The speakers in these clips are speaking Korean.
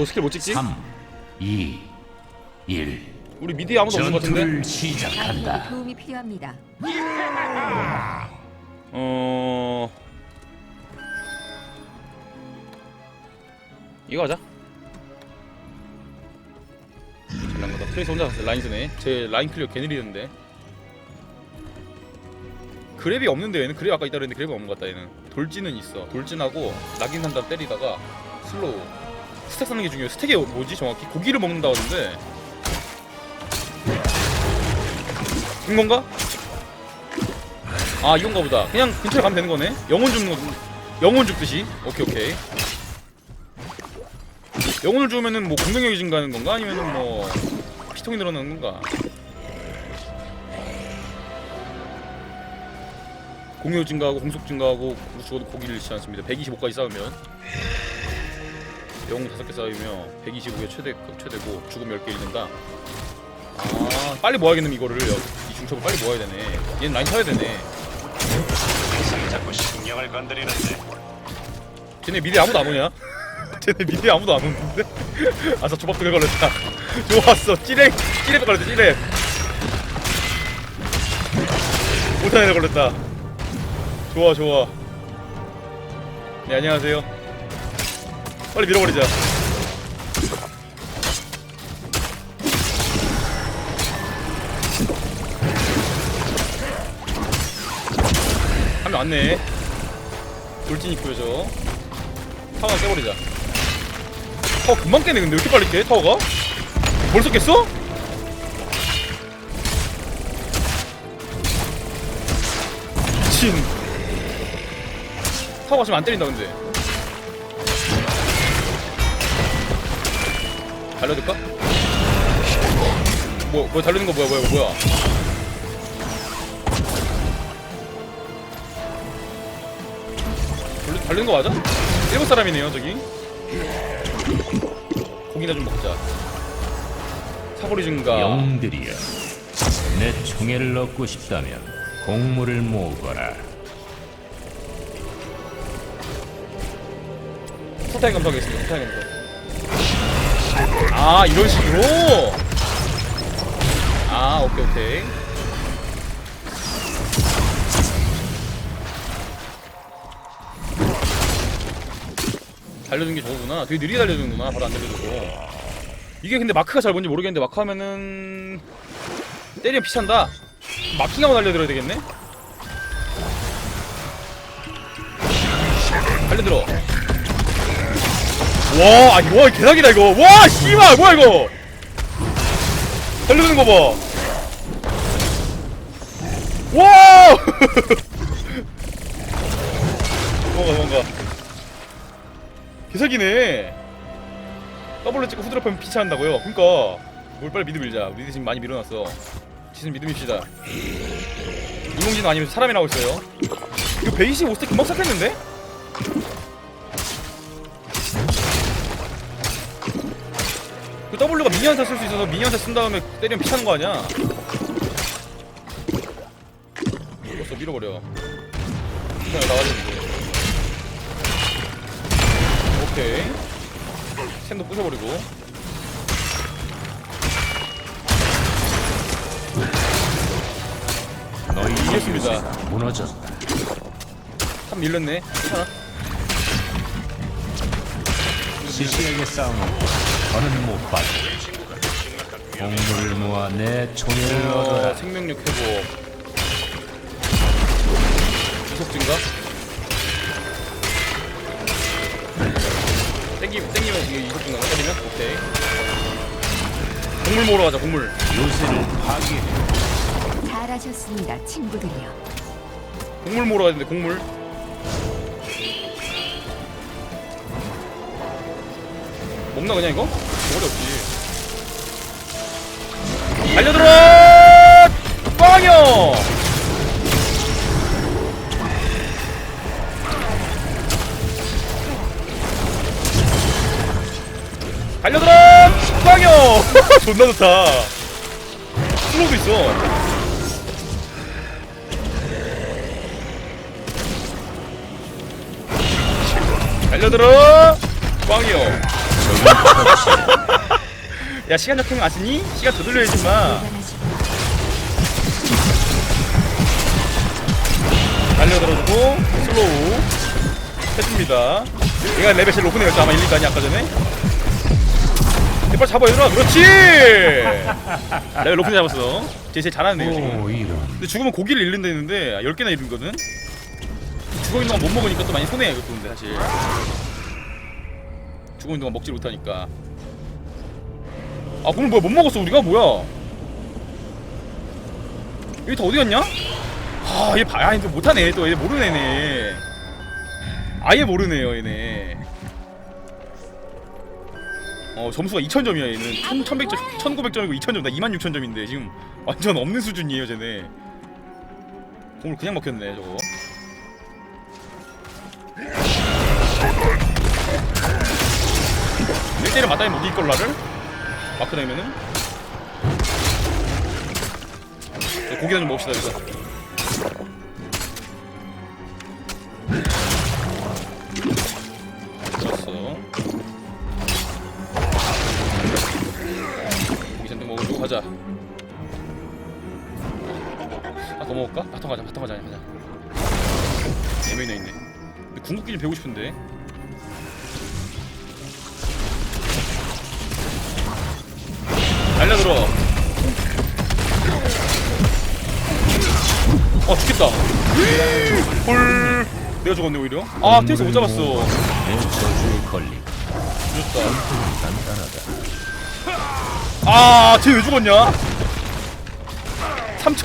저 스킬 못 찍지? 3, 2, 1. 우리 미드에 아무도 없는 것 같은데? 전투를 시작한다. 도움이 필요합니다. 어... 이거 하자 잘난 거다 트레이스 혼자 갔어 라인 쓰네 제 라인 클리어 개 느리는데 그랩이 없는데 얘는 그랩 아까 있다 그랬는데 그랩이 없는 것 같다 얘는 돌진은 있어 돌진하고 낙인 산다 때리다가 슬로우 스택 쌓는 게 중요해 스택이 뭐지 정확히? 고기를 먹는다 하던데. 이건가? 아 이건가 보다. 그냥 근처에 가면 되는 거네. 영혼 줍는 거 영혼 줍듯이. 오케이 오케이. 영혼을 주면은 뭐 공격력이 증가하는 건가? 아니면은 뭐 피통이 늘어나는 건가? 공격 증가하고 공속 증가하고 죽어도 고기를 잃지 않습니다. 125까지 쌓으면 영웅 5개 쌓으며 125의 최대 최대고 죽음 10개 잃는다? 아 빨리 모아야겠네 이거를. 이 중첩을 빨리 모아야 되네. 얘는 라인 타야 되네. 자꾸 신경을 건드리는데. 쟤네 미대 아무도 안 오냐? 쟤네 미대 아무도 안 오는데? 아싸 조박두개 걸렸다. 좋았어. 찌레 찌레 걸렸다 찌레 못하는 애 걸렸다. 좋아 좋아. 네 안녕하세요 빨리 밀어버리자. 한 명 왔네. 돌진 있고요 저 타워 깨버리자. 타워 금방 깨네 근데 왜 이렇게 빨리 깨 타워가? 벌써 깼어? 미친. 타워가 지금 안 때린다 근데 달려들까? 뭐, 뭐 달리는 거 뭐야 뭐야 뭐야 달리, 달리는 거 맞아? 일본 사람이네요 저기 고기나 좀 먹자 사거리 증가 영웅들이여, 내 총애를 얻고 싶다면 공물을 모으거라. 스타일 감사하겠습니다 스타일 감사 아 이런 식으로? 아 오케이 오케이. 달려주는 게 저거구나. 되게 느리게 달려주는구나 바로 안 달려주고. 이게 근데 마크가 잘 뭔지 모르겠는데 마크 하면은 때리면 피찬다. 마킹하고 달려들어야 되겠네? 달려들어 와, 아니, 와, 개사기다, 이거. 와, 씨발, 뭐야, 이거. 달려드는 거 봐. 와! 도망가, 도망가. 개사기네. 더블로 찍고 후드랍하면 피차한다고요? 그니까. 뭘 빨리 미드 밀자. 미드 지금 많이 밀어놨어. 지금 밉시다. 인공지능 아니면 사람이 나오고 있어요. 이거 베이시 오스테 금방 삭혔는데? W가 미니언사 쓸 수 있어서 미니언사 쓴 다음에 때리면 피차는 거 아니야? 벌써 밀어버려. 그냥 나와주는데. 오케이. 샘도 부셔버리고. 너희 이겼습니다. 무너졌다. 참 밀렸네. 괜찮아. 시시하게 싸움을 더는 못 받고 공물을 모아 내 총애를 어, 얻어라. 생명력 회복. 이속 증가? 땡기, 땡기면 이게 이속 증가가 때리면? 오케이. 곡물 모으러 가자, 곡물. 요새를 파괴해 잘하셨습니다, 친구들이요. 곡물 모으러 가야 되는데, 곡물. 먹나, 그냥 이거? 먹어도 없지. 달려들어! 빵이요! 달려들어! 빵이요! 존나 좋다. 슬로우도 있어. 달려들어! 빵이요. 야 시간 적행 아시니? 시간 더 돌려야지 마. 달려들어주고 슬로우. 했습니다. 얘가 레벨 제일 높은 애였죠 아마 1, 2도 아니 아까 전에? 빨리 잡아 얘들아. 그렇지! 레벨 높은 애 잡았어. 쟤 제일 잘하는 애요 지금. 오 이런. 근데 죽으면 고기를 잃는다 했는데 10개나 잃은거든 죽어있는 동안 못 먹으니까 또 많이 손해야 이것도 근데 사실 죽어있는 동안 먹지 못하니까. 아 그럼 뭐야? 못 먹었어 우리가? 뭐야? 여기 다 어디 갔냐? 아얘 봐, 아, 이제 못하네 또. 얘 모르네 얘네. 아예 모르네요 얘네. 어 점수가 2000점이야 얘는. 1100점 1900점이고 2000점 나 26000점인데 지금 완전 없는 수준이에요 쟤네. 공을 그냥 먹혔네 저거 일대를 맞다니 못 이길 걸 나를? 마크 내면은 네, 고기나 좀 먹읍시다 여기서 좋았어 고기 잔뜩 먹어주고 가자 아, 더 먹을까? 바텀 가자, 바텀 가자, 가자. 네 명이나 있네. 근데 궁극기 좀 배우고 싶은데. 달려들어. 어, 죽겠다. 헐. 내가 죽었네, 오히려. 아, 테이스 못 잡았어. 죽였다. 간단하다 아, 쟤 왜 죽었냐? 3천,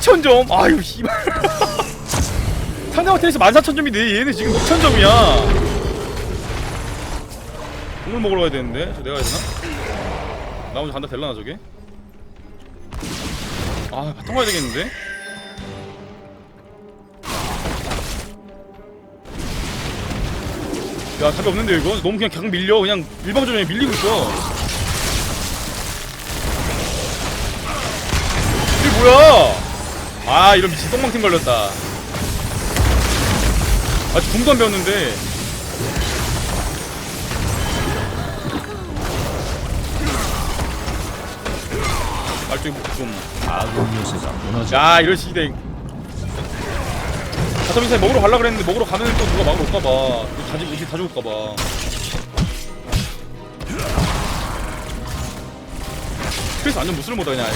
2,000점? 아유, 씨발. 상대방 테니스 14,000점인데 얘는 지금 2,000점이야. 국물 먹으러 가야 되는데, 저 내가 해야 되나? 나 혼자 간다 될라나 저게? 아, 바텀 가야 되겠는데? 야, 답이 없는데 이거? 너무 그냥 강 밀려. 그냥 일방적으로 밀리고 있어. 이게 뭐야? 아 이런 미친 똥망팀 걸렸다. 아직 궁도 안 배웠는데. 말쪽에 좀. 아군 요새가 무너져 야 이런 시대. 다섯 인사에 먹으러 가려 그랬는데 먹으러 가면 또 누가 막으러 올까봐. 다 죽, 다 죽을까봐. 그래서 완전 무술 못하 그냥 아예.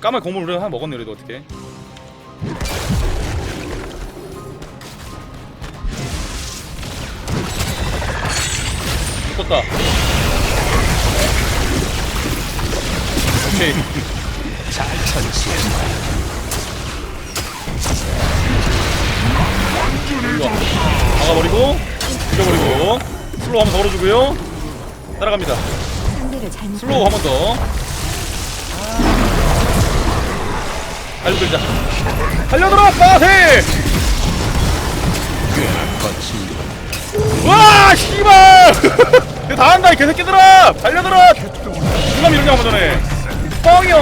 까만 고물 우리가 하나 먹었네 그래도 어떻게? 묶었다. 오케이. 잘 와. 막아버리고 죽여버리고 슬로우 한번 더 걸어주고요. 따라갑니다. 슬로우 한 번 더. 달려 들자. 달려들어 빠세! 와 씨발! 다 한다 이 개새끼들아! 달려들어! 누가 밀었냐 한번 전에. 뻥이요.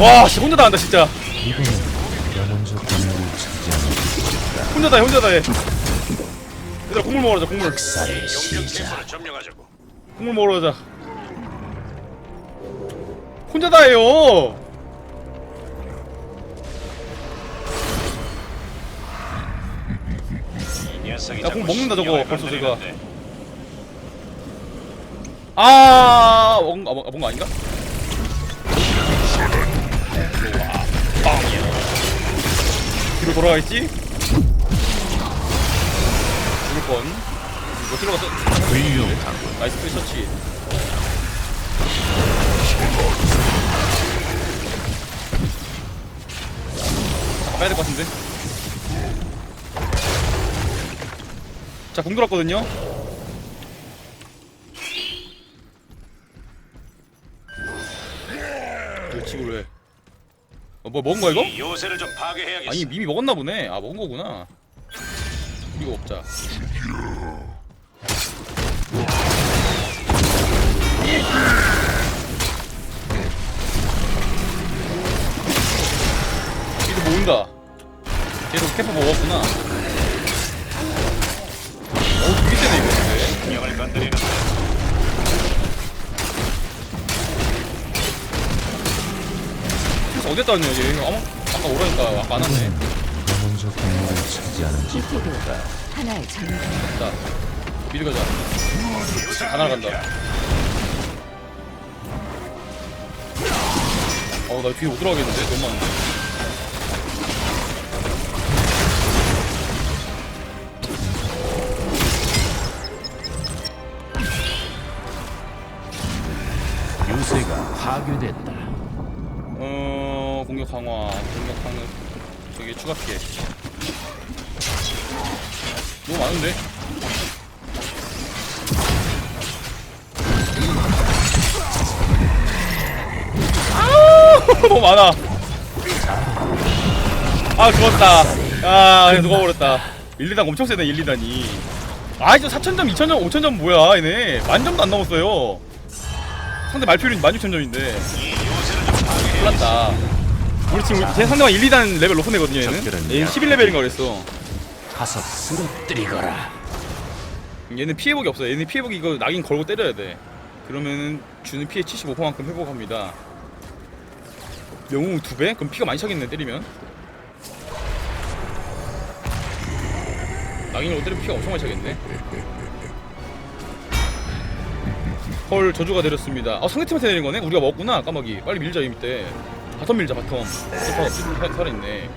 와 씨, 혼자 다 한다 진짜. 영혼적 권력을 차지하는 혼자 다 해 혼자 다 해. 얘들아 국물 먹으러 가자 국물. 점령하자고. 국물 먹으러 가자. 혼자 다 해요. 이 녀석이 야, 공 먹는다, 저거, 벌써 건드리는데. 아, 뭔가, 뭔가, 뭔가 아닌가? 돌아가 있지? 죽을 뻔. 이거 들어가서 나이스. 잠깐 빼야 될 것 같은데. 자, 공 돌았거든요. 어, 뭐 먹은 거야 이거? 이 요새를 좀 파괴해야겠어. 아니 이미 먹었나 보네. 아 먹은 거구나. 이거 먹자. 이거 모은다. 계속 캐파 먹었구나. 어 되게 세네 이거 근데. 명령을 건드리는 어디에 따왔냐 얘 아마 아까 오라니까 아까 안 왔네 짓보다. 하나의 전문 자 미리 가자. 다 날아간다. 어나 뒤에 못 들어가겠는데 너무 많은데 강화 공격 강화. 저기 추가 피해. 너무 많은데? 너무 많아. 아 죽었다. 아 누가 버렸다. 1, 2단 엄청 세네 1, 2단이. 아 이거 4천점 2천점 5천점 뭐야 얘네. 만점도 안 넘었어요. 상대 말표율이 16,000점인데. 이 요새를 좀 파괴해야겠어. 몰랐다. 우리 지금 제 상대방 1, 2단 레벨 높은 애거든요, 얘는. 얘는 11레벨인가 그랬어. 가서 쓰러뜨리거라. 얘는 피해복이 없어. 얘는 피해복이 이거 낙인 걸고 때려야 돼. 그러면은 주는 피해 75%만큼 회복합니다. 영웅 2배? 그럼 피가 많이 차겠네, 때리면. 낙인으로 때리면 피가 엄청 많이 차겠네. 헐, 저주가 내렸습니다. 아, 상대팀한테 내린 거네? 우리가 먹었구나, 까마귀. 빨리 밀자, 이 밑에. 바텀 밀자, 바텀. 바텀 살- 살아있네.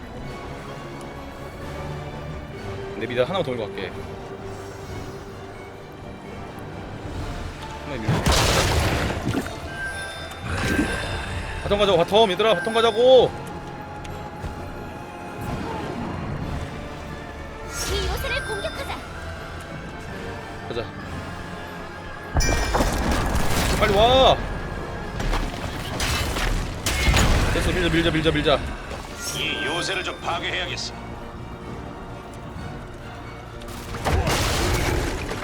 내 미다 하나만 더 밀고 갈게. 하나 밀고. 바텀 가자고, 바텀. 얘들아, 바텀 가자고! 이 요새를 공격하자. 가자. 빨리 와! 됐어, 밀자, 밀자, 밀자, 밀자. 이 요새를 좀 파괴해야겠어.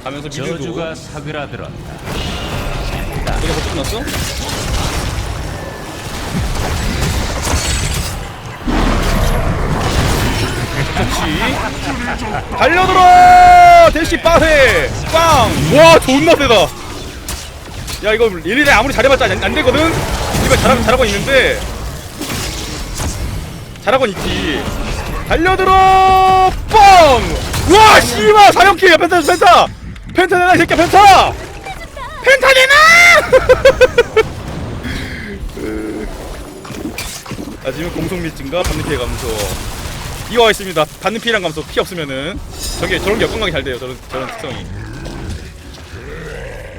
가면서 미드도. 저주가 사그라들었다. 너가 벌써 끝났어? 그렇지 달려들어 대시 빠세 빵 와 존나 세다 야 이거 1, 2대 아무리 잘해봤자 안, 안 되거든 이거 잘하고 잘하고 있는데 잘하고 있지. 달려들어! 뻥 와 씨발 사령키야 펜타 펜타! 펜타 내놔 이 새끼야 펜타! 펜타 내놔! 아 지금 공속 및 증가 받는 피해 감소. 이와 있습니다. 받는 피해량 감소. 피 없으면은 저게 저런 게 역건강이 잘 돼요 저런 저런 특성이.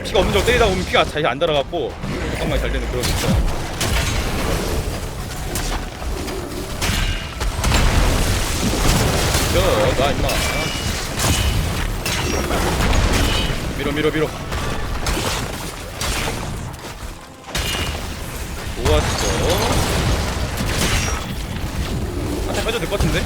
피가 없는 적 때리다 보면 피가 잘 안 달아갖고 역건강이 잘 되는 그런 특성 저나 임마. 밀어 밀어 밀어. 좋았어. 한테 빠져도 될 것 같은데?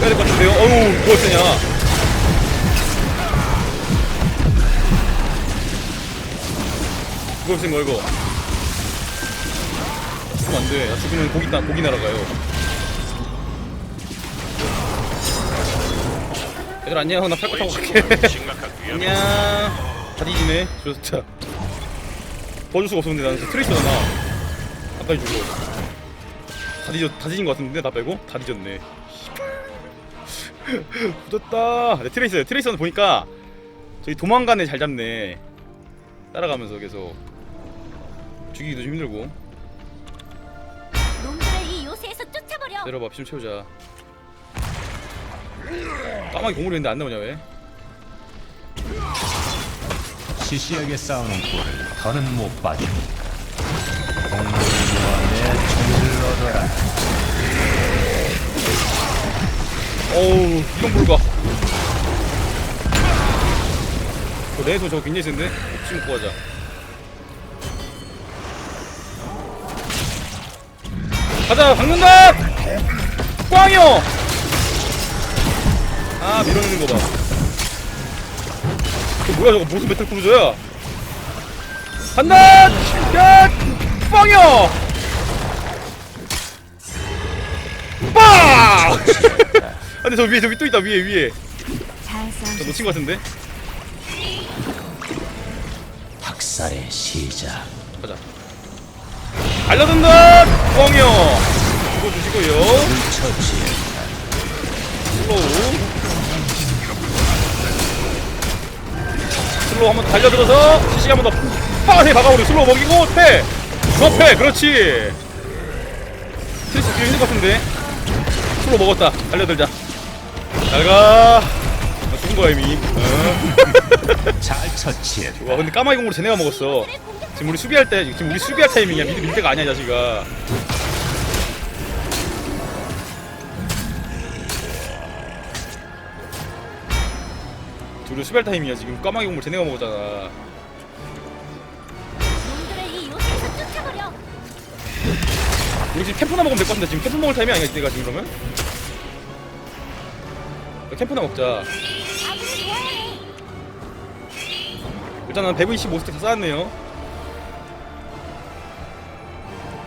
빼야 될 것 같은데요? 어우 뭐가 세냐 센거 이거 죽으면 안돼. 나 죽으면 고기, 나, 고기 날아가요. 얘들 안녕. 나 팔거 타고 갈게. 안녕. 다 뒤지네. 좋다. 도와줄 수가 없었는데 나는 트레이서잖아. 아까 주고 다 뒤졌 다 뒤진 것 같은데 나 빼고? 다 뒤졌네. 굳었다. 네, 트레이서요 트레이서는 보니까 저기 도망가네 잘 잡네. 따라가면서 계속 죽이기도 좀 힘들고 놈들을 이 요새에서 쫓아버려. 내려봐 피 좀 채우자 까마귀 공을 했는데 안 나오냐 왜 시시하게 싸우는 꼴을 더는 못 봐주니까. 동물과 내 총을 얻어라. 어우 이건 불가 저 내손 저거 굉장히 센데? 혹시 먹고 가자 가자 박는다 꽝이요! 아 밀어내는 거봐. 저 뭐야 저거 무슨 메탈 크루저야? 간다 야 꽝이요! 빵! 아, 근데 저 위에 저기 또 있다 위에 위에. 잘 저. 놓친 것 같은데? 학살의 시작. 가자. 알려준다! 뻥이요 이거 주시고요 처치. 슬로우 슬로우 한번 달려들어서 CC 한번 더 파세 박아버려 슬로우 먹이고 패! 그거 패! 그렇지 트리스 뛰기 힘들 것 같은데 슬로우 먹었다 달려들자 잘가 나 죽은 거야 이미 어. 잘 처치했다. 와 근데 까마귀 공으로 쟤네가 먹었어 지금 우리 수비할 때 지금 우리 수비할 타이밍이야 미드 밀 때가 아니야 이 자식아 둘이 수비할 타이밍이야 지금 까마귀 공으로 쟤네가 먹었잖아 놈들을 이 요새에서 쫓아버려. 우리 지금 캠프나 먹으면 될 것 같은데 지금 캠프 먹을 타이밍 아니야 이때가 지금 그러면? 캠프나 먹자 아군을 해. 일단은 125스택 다 쌓았네요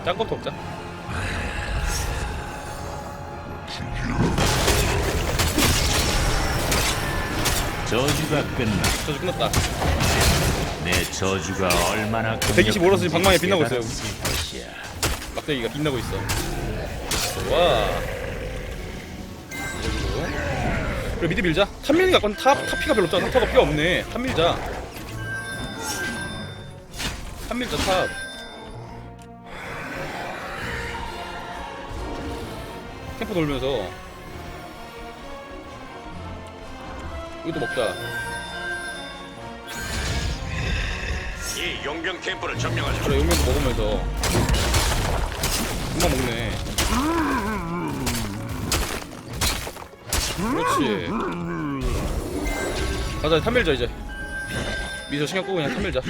짠 것도 먹자 저주가 끝나. 저주 끝났다 내 저주가 얼마나 125 로서 지금 방망이에 빛나고 있어요. 막대기가 빛나고 있어. 좋아. 그리고 미드 밀자. 탑 밀는 게 아까 탑, 탑 피가 별로 없잖아. 탑가 피가 없네. 탑 밀자. 탑 밀자 탑. 캠프 돌면서 이것도 먹자. 이 용병 캠프를 점령하자. 그래 용면도 먹으면서 금방 먹네. 그렇지. 가자 탐밀자 이제. 미소 신경 끄고 그냥 탐밀자.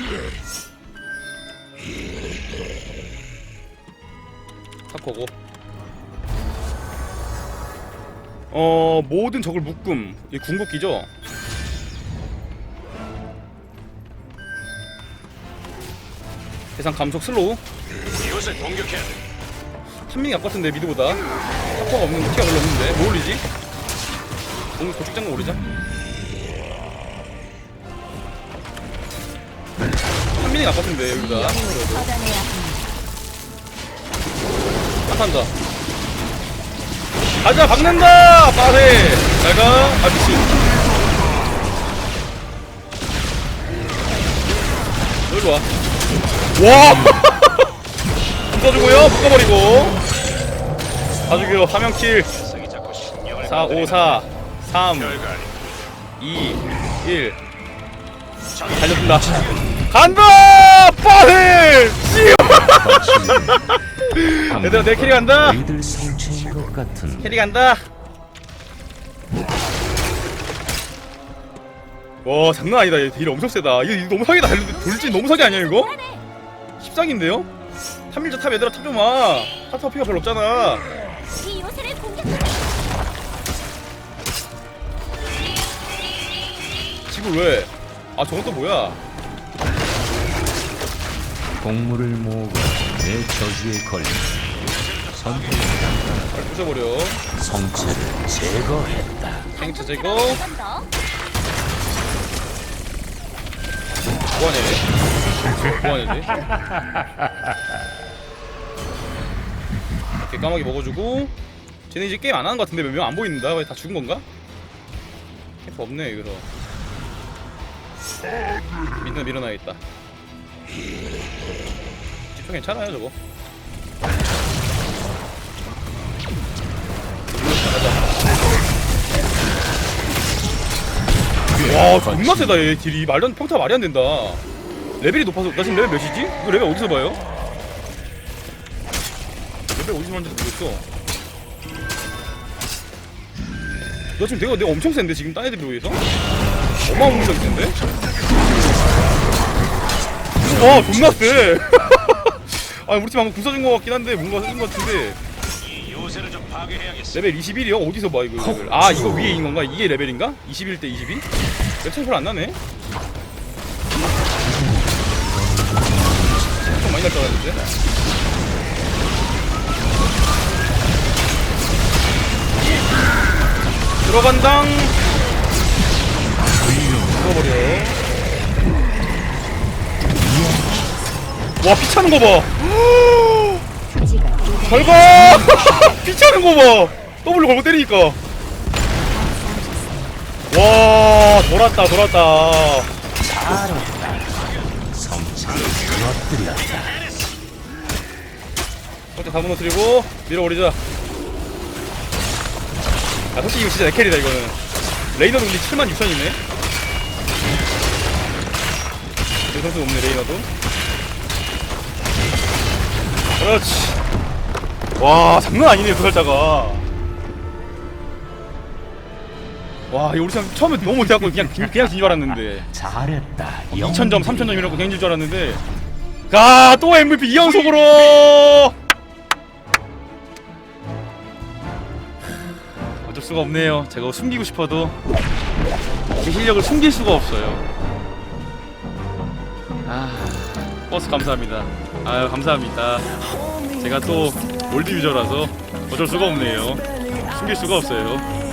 탑거고. 어 모든 적을 묶음. 이 궁극기죠. 대상 감속 슬로우. 이곳을 공격해야 돼. 탐밍이 아깝던데 미드보다. 탑퍼가 없는 티가 별로 없는데. 뭐 올리지? 오늘 고축장거 올리자. 탐밍이 아깝던데 처단해야 합니다. 핫한다 가자 박는다! 빠세! 잘가. 아 미친 여기 좋아 와! 붙어주고요. 묶어버리고. 봐주기로 화면킬. 녀석이 자꾸 신경을 4 5 4 3 결과를 2 1 저기 달려준다. 간다! 빠세 얘들아 내 캐리 간다! 캐리 간다! 와 장난 아니다. 얘 딜 엄청 세다. 이거 너무 사기다 돌진 너무 사기 아니야 이거? 10상인데요? 탑밀자 탑 얘들아 탑 좀 와 탑탑 피가 별로 없잖아 이 요새를 공격하자. 집을 왜? 아 저건 또 뭐야? 공물을 모으고 내 저주에 걸린 선택 잘 부숴버려 성체를 제거했다. 탱크 제거 더. 뭐하냐 뭐하냐 이렇게 까마귀 먹어주고. 쟤네 이제 게임 안 하는 것 같은데 몇 명? 안왜 다? 죽은 건가? 캠프 없네 여기서. 미드 밀어놔야겠다. 집중 괜찮아요 저거 와 존나 세다 얘 딜이 말도 안 평타 말이 안 된다 레벨이 높아서 나 지금 레벨 몇이지? 이거 레벨 어디서 봐요? 레벨 어디서 봤는지 모르겠어 나 지금 내가 내가 엄청 센데 지금 딴 애들 비교해서 어마어마하게 센데? 와 존나 세! 아 우리 팀 한번 궁서준 것 같긴 한데 뭔가 쓴것 같은데 레벨 21이요? 어디서 봐 이거 아 이거 위에 있는 건가? 이게 레벨인가? 21 대 22? 몇 차이 별로 안 나네? 엄청 많이 날줄 알았는데 들어간당 죽어버려 와 피차는 거봐 잘가 피차는 거봐. 더블로 걸고 때리니까. 와 돌았다 돌았다. 어째 다 무너뜨리고 밀어버리자. 아 솔직히 이거 진짜 내 캐리다 이거는. 레이너도 우리 7만 6천이네. 내 선수 없네 레이너도 그렇지 와 장난 아니네 그 살자가 와 우리 참 처음에 너무 못해갖고 그냥 그냥 그냥 진줄 알았는데 잘했다. 2,000점, 3,000점 이라고 그냥 줄 알았는데 아, 또 MVP 2연속으로! 어쩔 수가 없네요. 제가 숨기고 싶어도 제 실력을 숨길 수가 없어요. 아, 버스 감사합니다. 아유, 감사합니다. 제가 또 올드 유저라서 어쩔 수가 없네요. 숨길 수가 없어요.